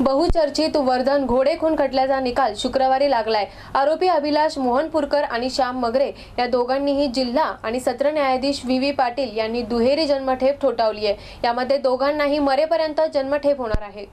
बहुचर्चित वर्धन घोडे खून खटल्याचा निकाल शुक्रवारी लागलाय. आरोपी अभिलाष मोहनपूरकर आणि श्याम मगरे या दोघांनीही जिल्हा आणि सत्र न्यायाधीश व्ही व्ही पाटील यांनी दुहेरी जन्मठेप ठोठावली आहे यामध्ये दोघांनाही मरेपर्यंत जन्मठेप होणार आहे.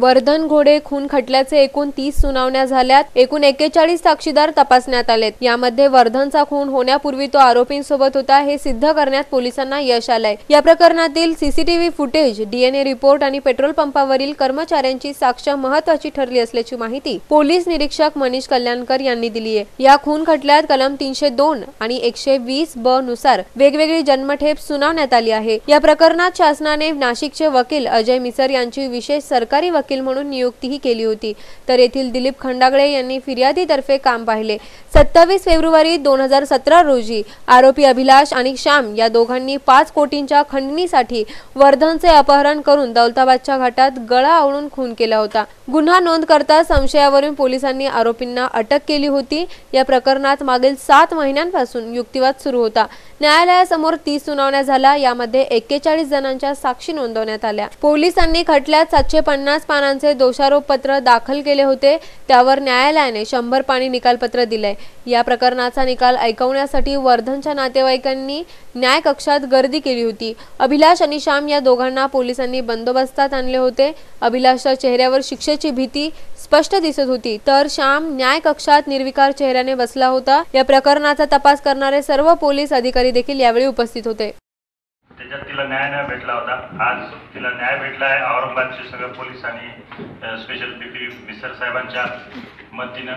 वर्धन घोडे खून खटल्याचे एकूण तीस सुनावण्या झाल्यात. एकूण एक्केचाळीस साक्षीदार तपासण्यात आलेत. यामध्ये वर्धनचा खून होण्यापूर्वी तो आरोपींसोबत होता हे सिद्ध करण्यात पोलिसांना यश आलंय. या प्रकरणातील सीसीटीव्ही फुटेज डीएनए रिपोर्ट आणि पेट्रोल पंपावरील कर्मचाऱ्यांची साक्ष महत्वाची ठरली असल्याची माहिती पोलीस निरीक्षक मनीष कल्याणकर यांनी दिली आहे. या खून खटल्यात कलम तीनशे दोन आणि एकशे वीस ब नुसार वेगवेगळी जन्मठेप सुनावण्यात आली आहे. या प्रकरणात शासनाने नाशिकचे वकील अजय मिसर यांची विशेष सरकारी वकील वकील म्हणून नियुक्तीही केली होती. तर येथील दिलीप खंडागळे यांनी फिर्यादीतर्फे काम पाहिले. सत्तावीस फेब्रुवारी दोन हजार सतरा रोजी आरोपी अभिलाष आणि श्याम या दोघांनी पाच कोटींच्या खंडणीसाठी वर्धनचे अपहरण करून दौलताबादच्या घाटात गळा आवळून खून केला होता. गुन्हा नोंद करता संशयावरून पोलिसांनी आरोपींना अटक केली होती. या प्रकरणात मागील सात महिन्यांपासून युक्तिवाद सुरू होता. न्यायालयासमोर तीस सुनावण्या झाल्या. यामध्ये एक्केचाळीस जणांच्या साक्षी नोंदवण्यात आल्या. पोलिसांनी खटल्यात सातशे पन्नास पानांचे दोषारोपपत्र दाखल केले होते त्यावर न्यायालयाने शंभर पाणी निकालपत्र दिलंय. या प्रकरणाचा निकाल ऐकवण्यासाठी वर्धनच्या नातेवाईकांनी न्याय कक्षात गर्दी केली होती. अभिलाष आणि श्याम या दोघांना पोलिसांनी बंदोबस्तात आणले होते. अभिलाषच्या चेहऱ्यावर शिक्षेची भीती स्पष्ट दिसत होती. तर श्याम न्याय कक्षात निर्विकार चेहऱ्याने बसला होता. या प्रकरणाचा तपास करणारे सर्व पोलीस अधिकारी देखील यावेळी उपस्थित होते. त्याच्यात तिला न्याय नाही भेटला होता. आज तिला न्याय भेटला आहे. औरंगाबादचे सगळे पोलीस आणि स्पेशल पी पी मिसर साहेबांच्या मदतीनं.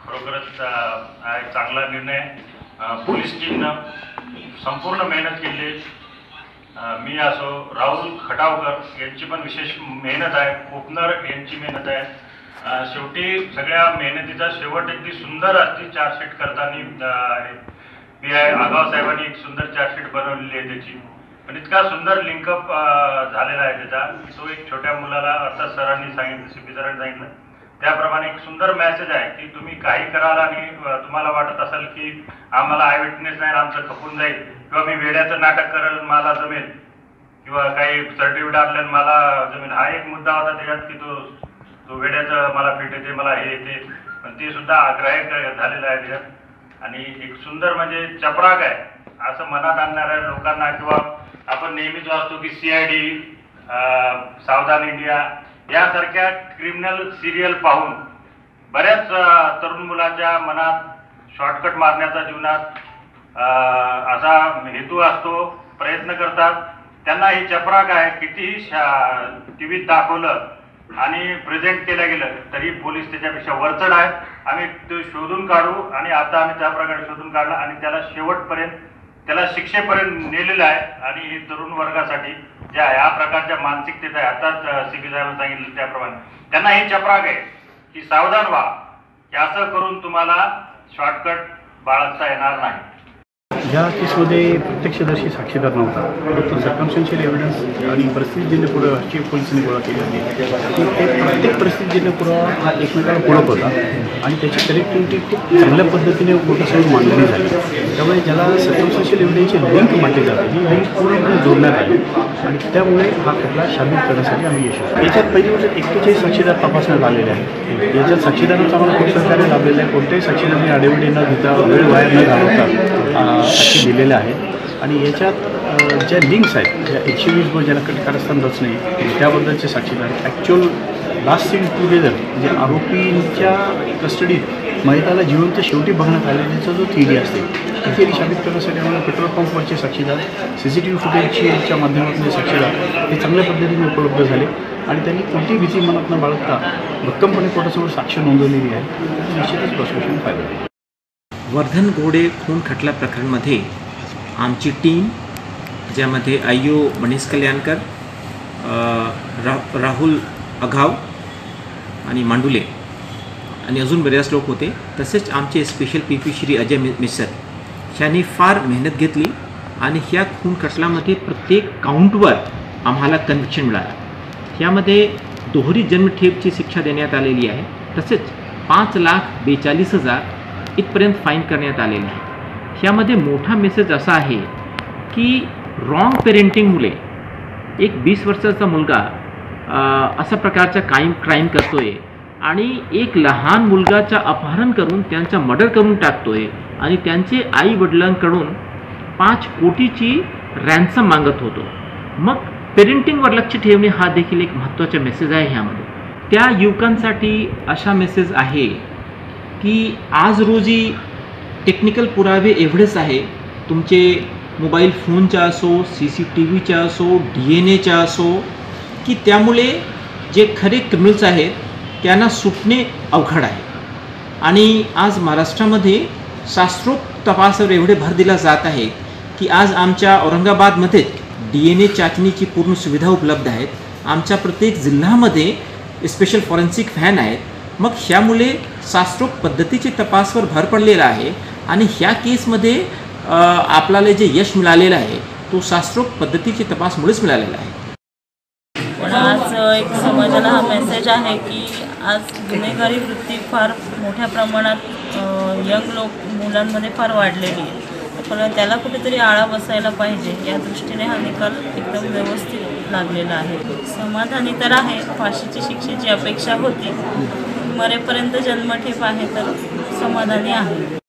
खरोखरच हा एक चांगला निर्णय. पोलीस टीमनं संपूर्ण मेहनत केली मी असो राहुल खटावकर यांची पण विशेष मेहनत आहे. कोपनर यांची मेहनत आहे. शेवटी सगळ्या मेहनतीचा शेवट अगदी सुंदर असती चार्जशीट करताना पी आय आगाव साहेबांनी एक सुंदर चार्जशीट बनवलेली आहे त्याची. पण इतका सुंदर लिंकअप झालेला आहे त्याचा की तो एक छोट्या मुलाला अर्थात सरांनी सांगितलं सी पी सरांनी सांगितलं. त्याप्रमाणे एक सुंदर मेसेज आहे की तुम्ही काही कराल आणि तुम्हाला वाटत असेल की आम्हाला आय विटनेस नाही आमचं खपून जाईल. किंवा मी वेड्याचं नाटक करेल मला जमेल. किंवा काही सर्टिफिकेट आणलं मला जमेल. हा एक मुद्दा होता त्याच्यात की तो तो वेड्याचं मला फिट येते मला हे येते. पण ते सुद्धा आग्रह झालेलं आहे त्याच्यात. आणि एक सुंदर म्हणजे चपराक आहे. असं मनात आणणाऱ्या लोकांना किंवा आपण नेहमीच वाचतो की सी आय डी सावधान इंडिया यासारख्या क्रिमिनल सिरियल पाहून बऱ्याच तरुण मुलांच्या मनात शॉर्टकट मारण्याचा जीवनात असा हेतू असतो प्रयत्न करतात. त्यांना ही चपराक आहे कितीही शा टी व्हीत दाखवलं आणि प्रेझेंट केलं गेलं तरी पोलीस त्याच्यापेक्षा वरचढ आहे. आम्ही ते शोधून काढू आणि आता आम्ही त्या प्रकारे शोधून काढला आणि त्याला शेवटपर्यंत त्याला शिक्षेपर्यंत नेलेलं आहे आणि हे तरुण वर्गासाठी ज्या ह्या प्रकारच्या मानसिकतेत आहे आताच सी पी साहेबांनी सांगितलं त्याप्रमाणे. त्यांना ही चपराक आहे की सावधान व्हा की असं करून तुम्हाला शॉर्टकट बाळगता येणार नाही. या केसमध्ये प्रत्यक्षदर्शी साक्षीदार नव्हता. परंतु सर्कमस्टन्शियल एव्हिडन्स आणि परिस्थितीजन्य पुरावा राष्ट्रीय पोलिसांनी गोळा केली होती की ते प्रत्येक परिस्थितीजन्य पुरावा हा एकमेकाला पूरक होता आणि त्याची कनेक्टिव्हिटी खूप चांगल्या पद्धतीने कोर्टासमोर मांडणी झाली त्यामुळे ज्याला सर्कमस्टन्शियल एव्हिडन्सची लिंक म्हटली जाते ही लिंक पूर्णपणे जोडण्यात आली. आणि त्यामुळे हा खटला शामिल करण्यासाठी आम्ही यशस्वी याच्यात पहिली म्हणजे एक्केचाळीस साक्षीदार तपासण्यात आलेले आहेत. याच्यात साक्षीदारांचा आम्हाला खूप सहकार्य लाभलेलं आहे. कोणत्याही साक्षीदारांनी आडेवडे न घेता वेळ वाया न घालवता. अशी साक्षी दिलेल्या आहेत. आणि याच्यात ज्या लिंक्स आहेत ज्या एकशे वीस ज्याला कट कारस्थान नाही त्याबद्दलचे साक्षीदार ॲक्च्युअल लास्ट सीन टुगेदर म्हणजे आरोपींच्या कस्टडीत महिलाला जिवंत शेवटी बघण्यात आलेल्याचा जो थिअरी असते ती थिअरी साबित करण्यासाठी आम्हाला पेट्रोल पंपवरचे साक्षीदार सी सी टी व्ही फुटेजच्या माध्यमातून जे साक्षीदार हे चांगल्या पद्धतीने उपलब्ध झाले. आणि त्यांनी कोणती भीती मनात न बाळगता भक्कमपणे कोर्टासमोर साक्ष नोंदवलेली आहे. निश्चितच प्रॉसिक्युशन फायदा वर्धन घोडे खून खटला प्रकरणमध्ये आमची टीम ज्यामध्ये आय मनीष कल्याणकर रा राहुल अघाव आणि मांडुले आणि अजून बरेच लोक होते. तसेच आमचे special P P Shri Ajay Misar ह्यांनी फार मेहनत घेतली आणि ह्या खून खटल्यामध्ये प्रत्येक काउंटवर आम्हाला कन्व्हिक्शन मिळालं. ह्यामध्ये दोहरी जन्मठेपची शिक्षा देण्यात आलेली आहे. तसेच पाच लाख बेचाळीस हजार इथपर्यंत फाईन करण्यात आलेले आहे. ह्यामध्ये मोठा मेसेज असा आहे की रॉंग पेरेंटिंगमुळे एक वीस वर्षाचा मुलगा अशा प्रकारचा क्राईम क्राईम करतोय आणि एक लहान मुलगाचा अपहरण करून त्यांचा मर्डर करून टाकतोय आणि त्यांचे आई वडिलांकडून पाच कोटीची रॅन्सम मागत होतो. मग पेरेंटिंगवर लक्ष ठेवणे हा देखील एक महत्त्वाचा मेसेज आहे ह्यामध्ये. त्या युवकांसाठी अशा मेसेज आहे की आज रोजी टेक्निकल पुरावे एवढेच आहे. तुमचे मोबाईल फोनच्या असो सी सी टी व्हीच्या असो डी एन एच्या असो की त्यामुळे जे खरे क्रिमिनल्स आहेत त्यांना सुटणे अवघड आहे. आणि आज महाराष्ट्रामध्ये शास्त्रोक्त तपासावर एवढे भर दिला जात आहे की आज आमच्या औरंगाबादमध्ये डी एन ए चाचणीची पूर्ण सुविधा उपलब्ध आहेत. आमच्या प्रत्येक जिल्ह्यामध्ये स्पेशल फॉरेन्सिक फॅन आहेत. मग ह्यामुळे शास्त्रोक्त पद्धतीची तपासवर भर पडलेला आहे आणि ह्या केसमध्ये आपल्याला जे यश मिळालेलं आहे तो शास्त्रोक्त पद्धतीची तपासमुळेच मिळालेला आहे. पण आज एक समाजाला हा मेसेज आहे की आज गुन्हेगारी वृत्ती फार मोठ्या प्रमाणात यंग लोक मुलांमध्ये फार वाढलेली आहे. पण त्याला कुठेतरी आळा बसायला पाहिजे. या दृष्टीने हा निकाल एकदम व्यवस्थित लागलेला आहे. समाधानी तर आहे फाशीची शिक्षेची अपेक्षा होती. मरेपर्यंत जन्मठेप आहे तर समाधानी आहे.